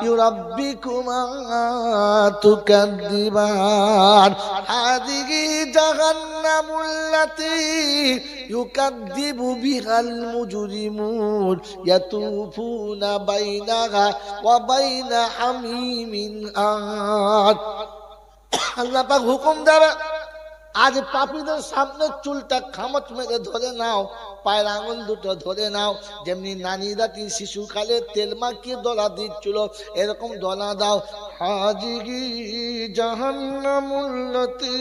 يربكما تكذبان هذه جهنم التي يكذب بها المجرمون يطوفون بينها وبين حميم آن আল্লাহ পাক হুকুম দেবে আজ পাপীদের সামনে চুলটা খামচ মেরে ধরে নাও, পায়ের আঙুল দুটো ধরে নাও। যেমনি নানিরা কি শিশুকালে তেল মাখিয়ে দলা দিচ্ছিল, এরকম দলা দাও। হাজিগি জাহান্নামুল্লতি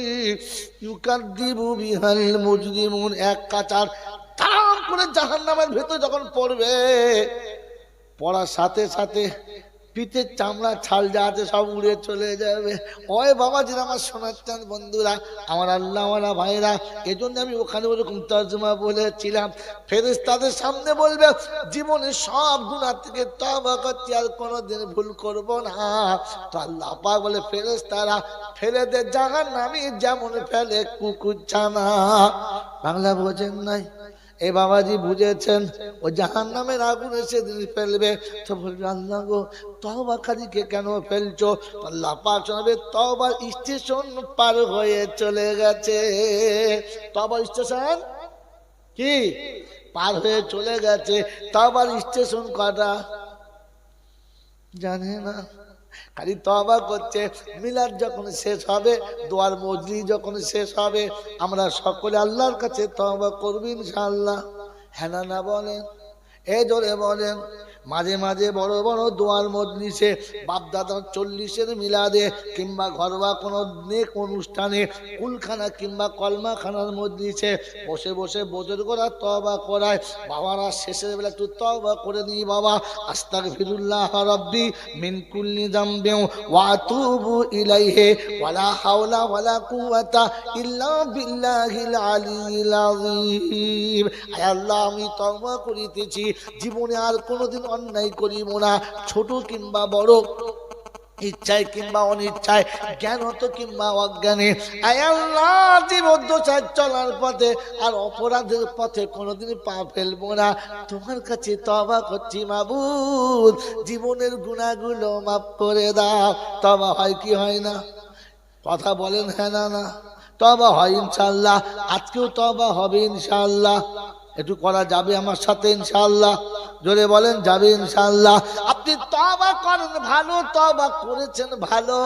ইউকাদ্দিবু বিহাল মুজরিমুন, এক কাচার তাম করে জাহান্নামের ভেতর যখন পড়বে, পড়ার সাথে সাথে পিঠের চামড়া, ছাল যা আছে সব উড়ে চলে যাবে। ওই বাবা যেটা আমার শোনাচ্ছেন বন্ধুরা, আমার আল্লাহ আমার ভাইরা এজন্য আমি ওখানে ওরকম তর্জমা বলেছিলাম। ফেরেস তাদের সামনে বলবে জীবনে সব গুণা থেকে তবা করছি, আর কোনোদিন ভুল করব না। তো আল্লাহ পাক বলে ফেরেস তারা ফেলে দে জাহান নামি যেমন ফেলে কুকুর ছানা বাংলা বোঝেন নাই? এই বাবাজি বুঝেছেন, ও জাহান নামের আগুনে সেদিন ফেলবে। তো বলবে আল্লাহ গো কেন ফেলছো? আল্লাহ পাক শোনাবে তহবার স্টেশন পার হয়ে চলে গেছে। তহবার স্টেশন? কি? পার হয়ে চলে গেছে। তহবার স্টেশন কটা? জানে না। খালি তবা করছে। মিলাদ যখন শেষ হবে, দোয়ার মজলি যখন শেষ হবে, আমরা সকলে আল্লাহর কাছে তবা করবি ইনশাআল্লাহ। হ্যাঁ না না বলেন, এ জোরে বলেন মাঝে মাঝে বড় বড় দোয়ার মজলিসে বাপদাদার চল্লিশের মিলাদে কিংবা ঘরোয়া কোনো নেক অনুষ্ঠানে কুলখানা কিংবা কলমাখানার মজলিসে বসে বসে বোঝর করা তবা করায়। বাবারা শেষের বেলা একটু তবা করে নিই বাবা। আস্তাক ফিরুল্লাহ রব্বি কুল্লি জামবেও ওয়াতুবু ইলাইহে ওয়ালা হাওলা ওয়ালা কুওয়াতা ইল্লা বিল্লাহিল আলিয়্যিল আযীম। আয় আল্লাহ, আমি তওবা করিতেছি। জীবনে আর কোনোদিন অন্যায় করিব না, ছোট কিংবা বড়, ইচ্ছায় কিংবা অনিচ্ছায় জ্ঞানত কিংবা অজ্ঞানে। চলার পথে আর অপরাধের পথে কোনোদিন পা ফেলব না। তোমার কাছে তবা করছি মাবুদ, জীবনের গুণাগুলো মাফ করে দাও। তবা হয় কি হয় না? কথা বলেন হ্যাঁ না না। তবা হয় ইনশাল্লাহ আজকেও তবা হবে ইনশাল্লাহ একটু করা যাবে আমার সাথে ইনশাল্লাহ জোরে বলেন যাবে ইনশাল্লাহ আপনি তবা করেন, ভালো তবা করেছেন, ভালো।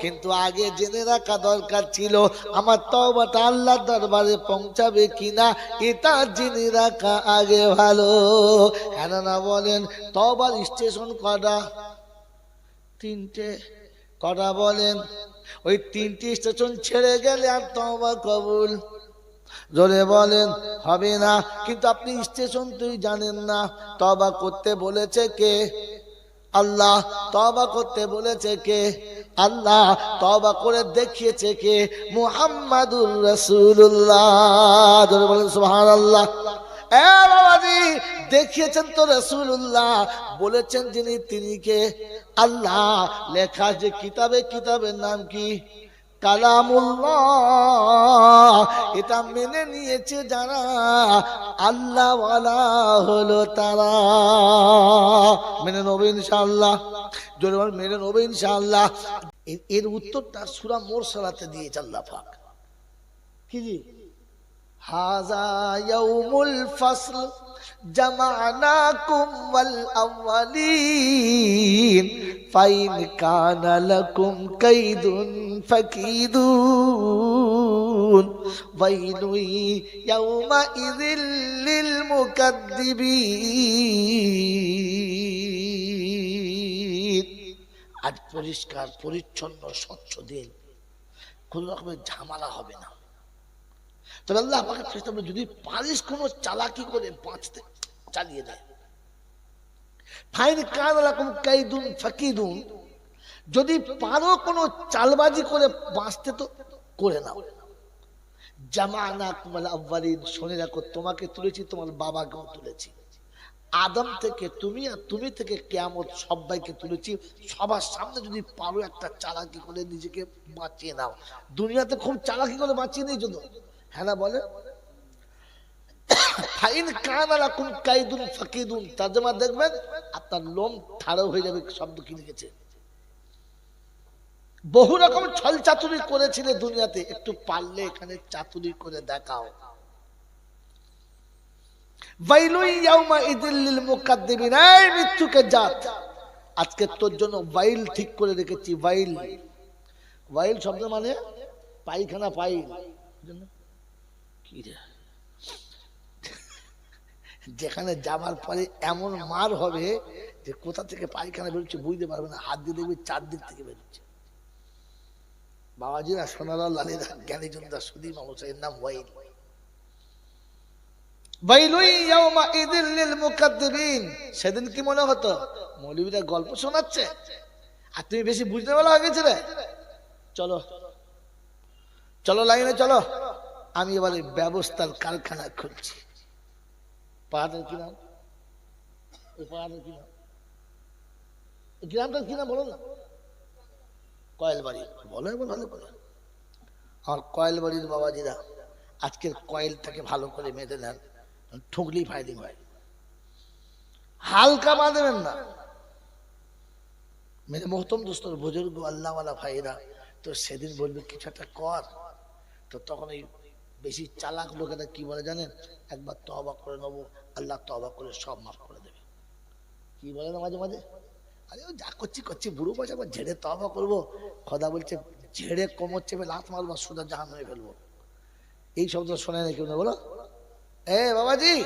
কিন্তু আগে জেনে রাখা দরকার ছিল, আমার তবাটা আল্লাহ দরবারে পৌঁছাবে কিনা, এটা জেনে রাখা আগে ভালো। হ্যাঁ না বলেন তবার স্টেশন কটা? তিনটে। কটা বলেন? ওই তিনটি স্টেশন ছেড়ে গেলে আর তবা কবুল। জোরে বলেন, হবে না। কিন্তু আপনি স্টেশন তুই জানেন না। তবা করতে বলেছে কে? আল্লাহ। তবা করতে বলেছে কে? আল্লাহ। তবা করে দেখিয়েছে কে? মুহাম্মাদুর রাসূলুল্লাহ। জোরে বলেন এ বাবাজি, দেখিয়েছেন তো রসুল্লাহ বলেছেন যিনি, তিনি কে? আল্লাহ। লেখা যে কিতাবে, কিতাবের নাম কি? কালামুল্লাহ। এটা মেনে নিয়েছে যারা আল্লাহ হলো তারা। মেনে নেবে ইনশাআল্লাহ। জোরে মেনে নেবে ইনশাআল্লাহ। এর- উত্তরটা সুরা মোর সালাতে দিয়েছে আল্লাহ পাক। কি জি? হাজা ফাসল জামানাকুম ওয়াল আউয়ালিন। ফাইন কানা লাকুম কাইদুন ফাকিদুন ওয়াইলু ইয়াউমা ইযিল লিল মুকাদ্দিবিন আজ পরিষ্কার, পরিচ্ছন্ন, স্বচ্ছ দিন। কোন রকমের ঝামেলা হবে না। তবে আল্লাহ আমাকে যদি পারিস কোনো চালাকি করে বাঁচতে, চালিয়ে দেয় ফাইন কান রকম কাইদুন ফাকিদুন। যদি পারো কোনো চালবাজি করে বাঁচতে তো করে নাও। জামানা কুমাল আব্বালিন, শুনে রাখো, তোমাকে তুলেছি, তোমার বাবাকেও তুলেছি। আদম থেকে তুমি আর তুমি থেকে কেয়ামত সবাইকে তুলেছি। সবার সামনে যদি পারো একটা চালাকি করে নিজেকে বাঁচিয়ে নাও। দুনিয়াতে খুব চালাকি করে বাঁচিয়ে নিয়েছো তো? হ্যাঁ বলে? লোম হয়ে যাবে, শব্দ বহু রকম ছল চাতুরি করেছিলে দুনিয়াতে, একটু পারলে এখানে চাতুরি করে দেখাও। মৃত্যুকে জাত। আজকে তোর জন্য বাইল ঠিক করে রেখেছি বাইল বাইল শব্দ মানে পায়খানা পাইল। কি রে? যেখানে যাবার পরে এমন মার হবে যে কোথা থেকে পায়খানা বেরোচ্ছে বুঝতে পারবে না, হাত দিয়ে দেখবে চারদিক থেকে বেরোচ্ছে। বাবাজিরা সোনারা লালিরা জ্ঞানীজনদা সুদী মানুষের নাম ওয়াইল। সেদিন কি মনে হতো? মৌলবীরা গল্প শোনাচ্ছে। আর তুমি বেশি বুঝতে বলা হয়ে গেছিলে? চলো। চলো লাইনে, চলো। আমি এবারে ব্যবস্থার কারখানা খুলছি। পাড়াটার কি নাম? ওই পাড়াটার কি নাম? গ্রামটার কি নাম বলো না? কয়েলবাড়ি। বলো এবার ভালো করে। আমার কয়েলবাড়ির বাবাজিরা আজকের কয়েলটাকে ভালো করে মেঁধে নেন। ঠুকলি ফাইলিং হয়। হালকা বাঁধবেন না। মেরে মোহতম দোস্তর বুজুর্গ, আল্লাহওয়ালা ভাইরা তো সেদিন বলবে, কিছু একটা কর। তো তখন এই বেশি চালাক লোকেরা কি বলে জানেন? একবার তহবা করে নেব। আল্লাহ তহবা করে সব মাফ করে দেবে। কি বলে না মাঝে মাঝে? আরে যা করছি করছি বুড়ো বয়সে একবার ঝেড়ে তহবা করব। খোদা বলছে, ঝেড়ে কোমর চেপে লাত মারবো সুদা জাহান হয়ে ফেলব। এই শব্দ শোনে না কেউ না, বলো। এ বাবাজি,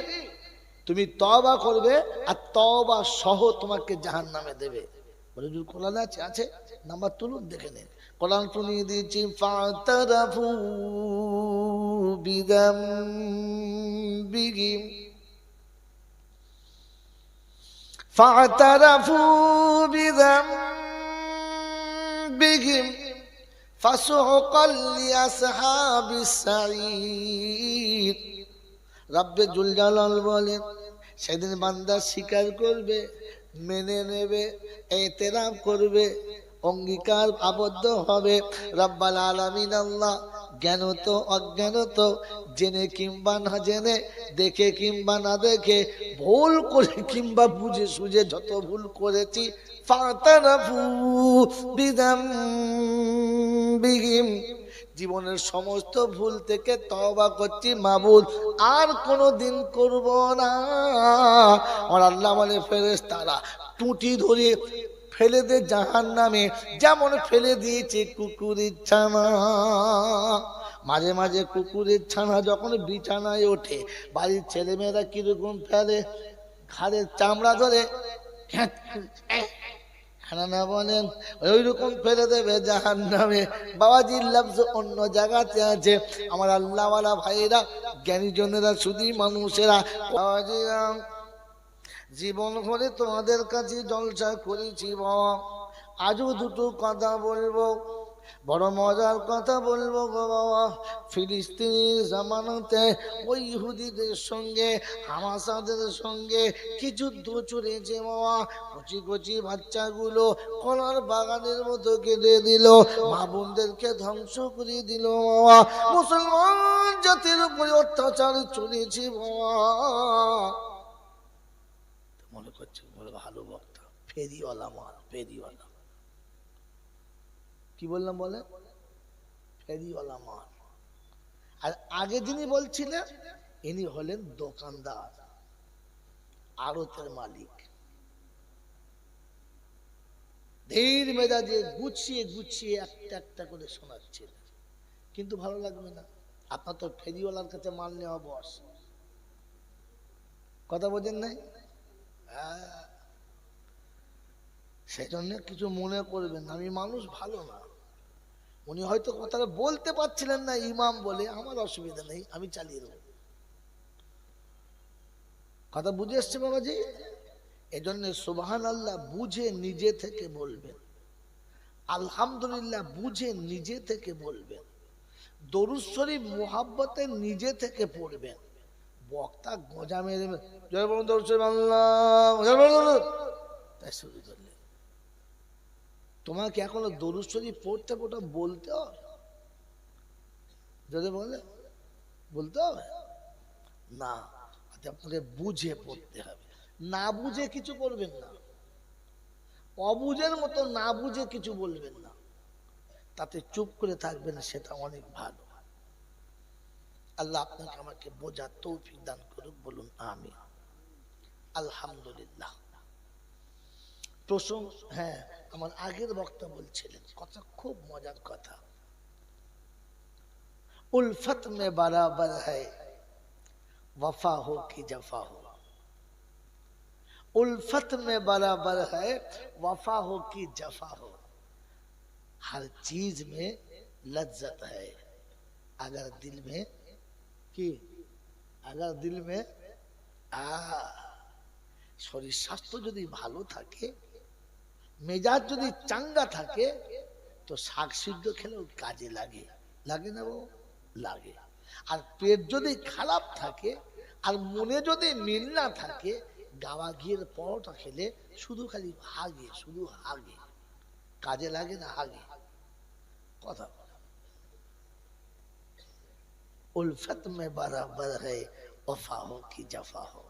তুমি তবা করবে আর তবা সহ তোমাকে জাহান নামে দেবে। বলে যদি আছে? আছে। নাম্বার তুলুন, দেখে নিন। কোরআন শুনিয়ে দিয়েছি, ফাতারাফু বিদাম বিগিম। فاعترفوا بذنبهم فسحقا لأصحاب السعير রব্বে জুল জালাল বলেন সেদিন বান্দা স্বীকার করবে মেনে নেবে এতেরাম করবে অঙ্গীকার আবদ্ধ হবে রব্বাল আলামিন আল্লাহ জ্ঞানত অজ্ঞানত জেনে কিংবা না জেনে, দেখে কিংবা না দেখে, ভুল করে কিংবা বুঝে সুঝে যত ভুল করেছি জীবনের সমস্ত ভুল থেকে তবা করছি, মাবুদ, আর কোনো দিন করব না। আর আল্লাহ মানে ফেরেস তারা টুটি ধরে ফেলে দে জাহান নামে যেমন ফেলে দিয়েছে কুকুরের ছানা। মাঝে মাঝে কুকুরের ছানা যখন বিছানায় ওঠে, বাড়ির ছেলেমেয়েরা কীরকম ফেলে, ঘাড়ের চামড়া ধরে হানানা বলেন ওই রকম ফেলে দেবে জাহান নামে বাবাজির অন্য জায়গাতে আছে। আমার আল্লাহওয়ালা ভাইয়েরা, জ্ঞানীজনেরা শুধুই মানুষেরা, বাবাজিরা জীবন ভরে তোমাদের কাছে জলসা করেছি বাবা আজও দুটো কথা বলব, বড় মজার কথা বলব গো বাবা। ফিলিস্তিনির জামানতে ওই ইহুদিদের সঙ্গে, হামাসাদের সঙ্গে কি যুদ্ধ চলেছে বাবা। কচি কচি বাচ্চাগুলো কলার বাগানের মতো কেটে দিল, মা বোনদেরকে ধ্বংস করে দিল বাবা। মুসলমান জাতির উপরে অত্যাচার চলেছে বাবা মনে করছে বলে ভালো বক্তা ফেরিওয়ালা মাল ফেরিওয়ালা। কি বললাম বলে? ফেরিওয়ালা মাল আর আগে যিনি বলছিলেন, ইনি হলেন দোকানদার, আড়তের মালিক। ধীর মেজাজে গুছিয়ে গুছিয়ে একটা একটা করে শোনাচ্ছেন কিন্তু ভালো লাগবে না। আপনার তো ফেরিওয়ালার কাছে মাল নেওয়া বস। কথা বোঝেন নাই? হ্যাঁ। সেই জন্য কিছু মনে করবেন না। আমি মানুষ ভালো না। উনি হয়তো কথাটা বলতে পারছিলেন না ইমাম বলে, আমার অসুবিধা নেই, আমি চালিয়ে দেবো। কথা বুঝে এসছে বাবাজি? এজন্য সুবাহান আল্লাহ বুঝে নিজে থেকে বলবেন। আলহামদুলিল্লাহ বুঝে নিজে থেকে বলবেন। দরুদ শরীফ মোহাব্বতে নিজে থেকে পড়বেন। বক্তা গজা মেরে জয় বলুন দরুদ শরীফ, আল্লাহ জয় তাই শুরু করলেন তোমাকে এখনও দরুদ শরীফ পড়তে ওটা বলতে হবে? যদি বলে, বলতে হবে? না আপনাকে বুঝে পড়তে হবে। না বুঝে কিছু করবেন না। অবুঝের মতো না বুঝে কিছু বলবেন না। তাতে চুপ করে থাকবেন, সেটা অনেক ভালো। আল্লাহ আপনাকে আমাকে বোঝার তৌফিক দান করুক, বলুন আমি আলহামদুলিল্লাহ। প্রসঙ্গ হ্যাঁ আমার আগের বক্তা বলছিলেন কথা খুব মজার কথা उल्फत में बराबर है वफा हो कि जफा हो उल्फत में बराबर है वफा हो कि जफा हो हर चीज में लज्जत है अगर दिल में কি अगर दिल में आ শরীর স্বাস্থ্য যদি ভালো থাকে মেজাজ যদি চাঙ্গা থাকে তো শাক সিদ্ধ খেলেও কাজে লাগে লাগে না বাবু লাগে আর পেট যদি খারাপ থাকে আর মনে যদি মিল না থাকে গাওয়া ঘিয়ের পরোটা খেলে শুধু খালি হাগে শুধু হাগে কাজে লাগে না হাগে কথা বলা। उल्फत में बराबर है वफा हो कि जफा हो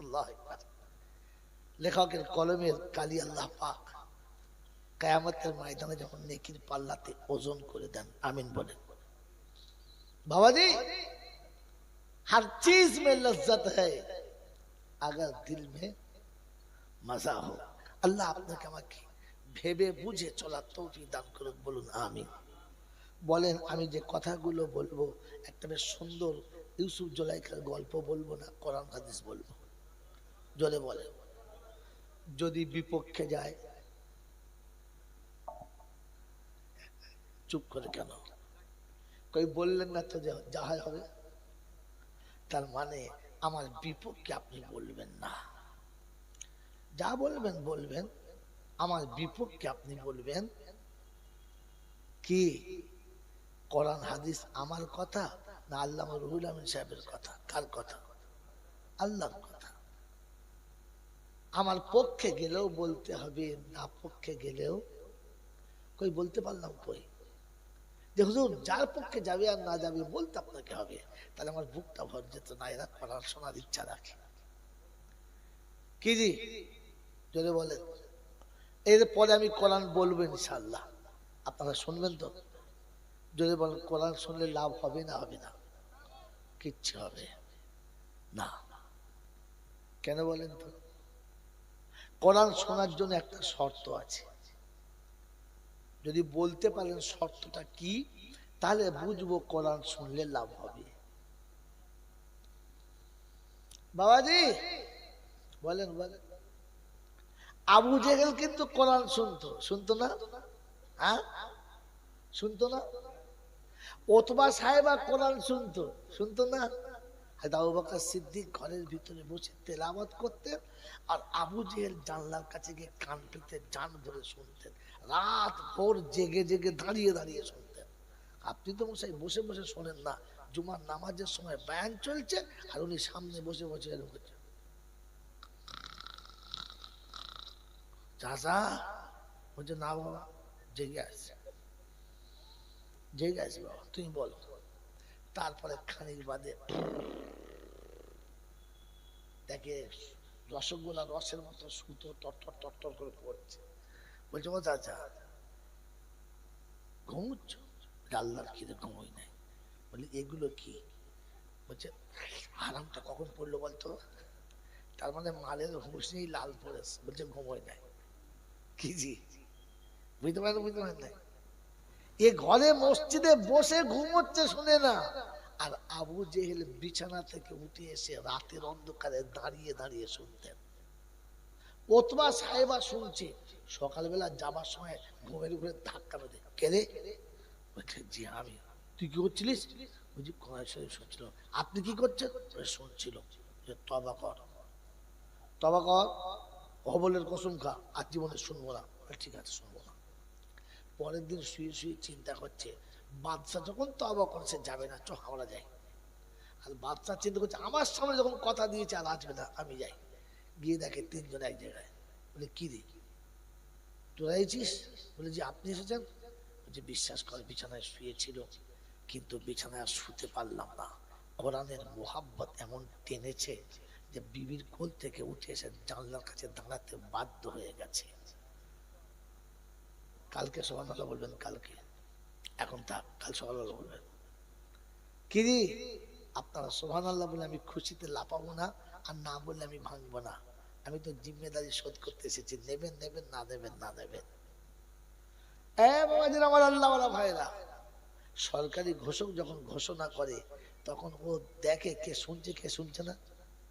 আল্লাহ আকবার। লেখকের কলমের কালী আল্লাহ পাক কায়ামতের ময়দানে যখন নেকির পাল্লাতে ওজন করে দেন, আমিন বলেন। বাবাজি, হর চিজ মে লজ্জত হ্যায় দিল মে মজা হোক আল্লাহ আপনাকে আমাকে ভেবে বুঝে চলার তৌফিক দান করুন বলুন আমি বলেন, আমি যে কথাগুলো বলব, একটা বেশ সুন্দর ইউসুফ জোলাইকার গল্প বলব না, কোরআন হাদিস বলব। জলে বলেন। যদি বিপক্ষে যায়। চুপ করে কেন? কই বললেন না তো যাহাই হবে। তার মানে আমার বিপক্ষে আপনি বলবেন না। যা বলবেন বলবেন। আমার বিপক্ষে আপনি বলবেন কি? কোরআন, হাদিস আমার কথা না আল্লাহ রুহুল আমিন সাহেবের কথা? কার কথা? আল্লাহর কথা। আমার পক্ষে গেলেও বলতে হবে, না পক্ষে গেলেও, কই বলতে পারলাম কই? যে হুজুর, যার পক্ষে যাবে আর না যাবে বলতে আপনাকে হবে। তাহলে আমার বুকটা ভর যেত না, এরা কোরআন শোনার ইচ্ছা রাখে। কি জি যদি বলেন। এরপরে আমি কোরআন বলব ইনশাল্লাহ আপনারা শুনবেন তো? যদি বলেন, কোরআন শুনলে লাভ হবে না হবে না? কিচ্ছু হবে না। কেন বলেন তো? কোরআন শোনার জন্য একটা শর্ত আছে। যদি বলতে পারেন শর্তটা কি, তাহলে বুঝব কোরআন শুনলে লাভ হবে। বাবাজি, বলেন বলেন। আবু জেহেল কিন্তু কোরআন শুনতো শুনতো না? হ্যাঁ? শুনতো না? ওতবা সাহেবা কোরআন শুনতো শুনতো না? বকর সিদ্দিক ঘরের ভিতরে বসে করতেন আর আবু জেহেল জানলার কাছে গিয়ে কান পেতে জান ধরে শুনতেন। রাত ভোর জেগে জেগে দাঁড়িয়ে দাঁড়িয়ে শুনতেন। আপনি তো মশাই বসে বসে শোনেন না। জুমার নামাজের সময় ব্যায়াম চলছে আর উনি সামনে বসে বসে এরকম করছেন চাচা, বলছে, না বাবা, জেগে আছে। জেগে আছে বাবা, তুমি বলো। তারপরে খানিক বাদে দেখে রসগোল্লা রসের মতো সুতো টটর টটর করে পড়ছে। বলছে, ও চাচা, ঘুমুচ্ছ? আল্লাহর খিদে ঘুমোই নাই। বলি, এগুলো কি? বলছে আরামটা কখন পড়ল বলতো? তার মানে মালের হুঁশ নেই লাল পড়েছে। বলছে, ঘুমোই নাই। কি জি? বুঝতে পারেন বুঝতে পারেন নাই এ ঘরে মসজিদে বসে ঘুমোচ্ছে শুনে না। আর আবু জেহেল বিছানা থেকে উঠে এসে রাতের অন্ধকারে দাঁড়িয়ে দাঁড়িয়ে শুনতেন। ওতবা সাহেবা শুনছে, সকালবেলা যাবার সময় ঘুমের উপরে ধাক্কা মেরে কেড়ে জি, আমি। তুই কি করছিলিস? বলছি কোরআন শরীফ শুনছিল আপনি কি করছেন? শুনছিল। যে তবা কর। তবা কর? অবলের কসম খা, আর জীবনে শুনব না। ঠিক আছে, শুনব। পরের দিন শুয়ে শুয়ে চিন্তা করছে, বাদশা যখন তবা করছে যাবে না চ হাওড়া যায়। আর বাদশা চিন্তা করছে, আমার সামনে যখন কথা দিয়েছে আর আসবে না, আমি যাই। গিয়ে দেখে তিনজন এক জায়গায়। বলে, কি রে? তোরা এসেছিস? বলে যে আপনি এসেছেন? বলছে, বিশ্বাস কর, বিছানায় শুয়েছিল, কিন্তু বিছানায় শুতে পারলাম না। কোরআনের মোহাব্বত এমন টেনেছে যে, বিবির কোল থেকে উঠে এসে জানলার কাছে দাঁড়াতে বাধ্য হয়ে গেছে। কালকে সকালবেলা বলবেন কালকে। এখন তা কাল সকালবেলা বলবেন। কিরি? আপনারা সোহান আল্লাহ বলে আমি খুশিতে লাপাবো না আর না বললে আমি ভাঙবো না। আমি তো জিম্মেদারি শোধ করতে এসেছি নেবেন নেবেন না দেবেন না দেবেন। আমার আল্লাহওয়ালা ভাইরা সরকারি ঘোষক যখন ঘোষণা করে তখন ও দেখে কে শুনছে কে শুনছে না?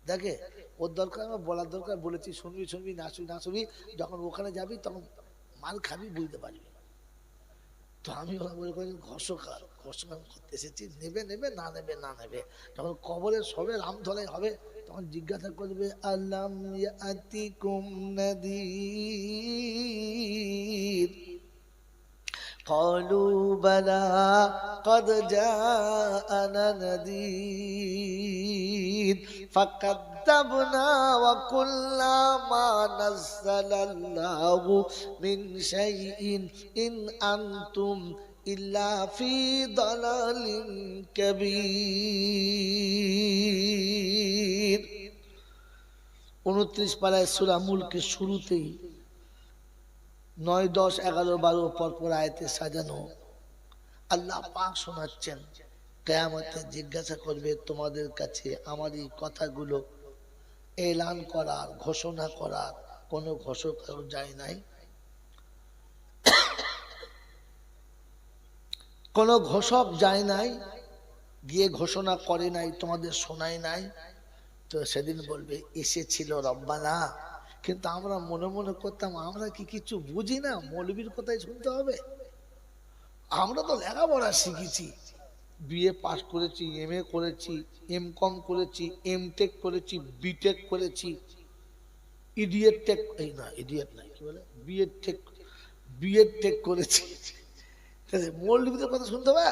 দেখে? ওর দরকার আমার বলার দরকার বলেছি শুনবি শুনবি না শুনবি না শুনবি যখন ওখানে যাবি তখন মাল খাবি বুঝতে পারবি তো আমি ওরা বলে করি ঘোষকার ঘোষক আমি করতে এসেছি, নেবে নেবে, না নেবে না নেবে। যখন কবরে সবে রাম ধরে হবে, তখন জিজ্ঞাসা করবে আল্লাহ আতি কুম নাদির? قالوا بلى قد جاءنا نذير فكذبنا وقلنا ما نزل الله من شيء إن أنتم إلا في ضلال كبير উনত্রিশ পাড়ায় সুরা মুলকের শুরুতেই নয়, দশ, এগারো, বারো পর পর আয়তে সাজানো। আল্লাহ পাক শোনাচ্ছেন, কেয়ামতে জিজ্ঞাসা করবে তোমাদের কাছে আমার এই কথাগুলো। এলান করার, ঘোষণা করার কোনো ঘোষক যায় নাই। কোনো ঘোষক যায় নাই, গিয়ে ঘোষণা করে নাই, তোমাদের শোনায় নাই। তো সেদিন বলবে, এসেছিল রব্বানা। কিন্তু আমরা মনে মনে করতাম, আমরা কি কিছু বুঝি না? মৌলবীর কথাই শুনতে হবে। আমরা তো লেখাপড়া শিখেছি। বিএ পাস করেছি এম এ করেছি এম কম করেছি এম টেক করেছি বিটেক করেছি। ইডিয়েট টেক এই না ইডিয়েট নাই, কি বলে? বিএড টেক বিএড টেক করেছি। মৌলবীদের কথা শুনতে হবে?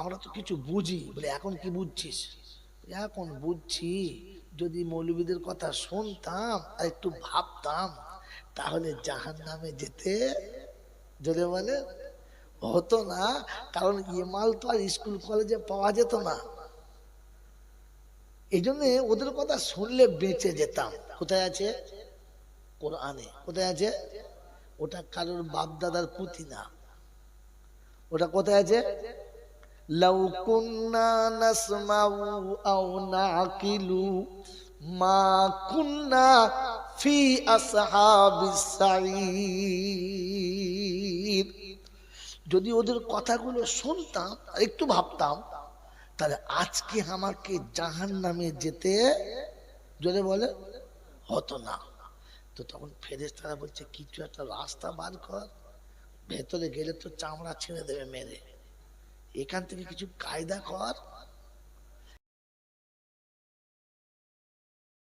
আমরা তো কিছু বুঝি। বলে, এখন কি বুঝছিস? এখন বুঝছি। যদি মৌলবীদের কথা শুনতাম আর একটু ভাবতাম, তাহলে জাহান নামে যেতে যদি বলে, হতো না। কারণ ইমাল তো আর স্কুল কলেজে পাওয়া যেত না। এই জন্য ওদের কথা শুনলে বেঁচে যেতাম। কোথায় আছে? কোরআনে। কোথায় আছে? ওটা কারোর বাপ দাদার পুঁথি না। ওটা কোথায় আছে? لو كنا نسمع أو نعقل ما كنا في أصحاب السعير যদি ওদের কথাগুলো শুনতাম আর একটু ভাবতাম তাহলে আজকে আমাকে জাহান নামে যেতে যদি বলে হতো না তো তখন ফেরেস তারা বলছে কিছু একটা রাস্তা বার কর ভেতরে গেলে তো চামড়া ছেড়ে দেবে মেরে এখান থেকে কিছু কায়দা কর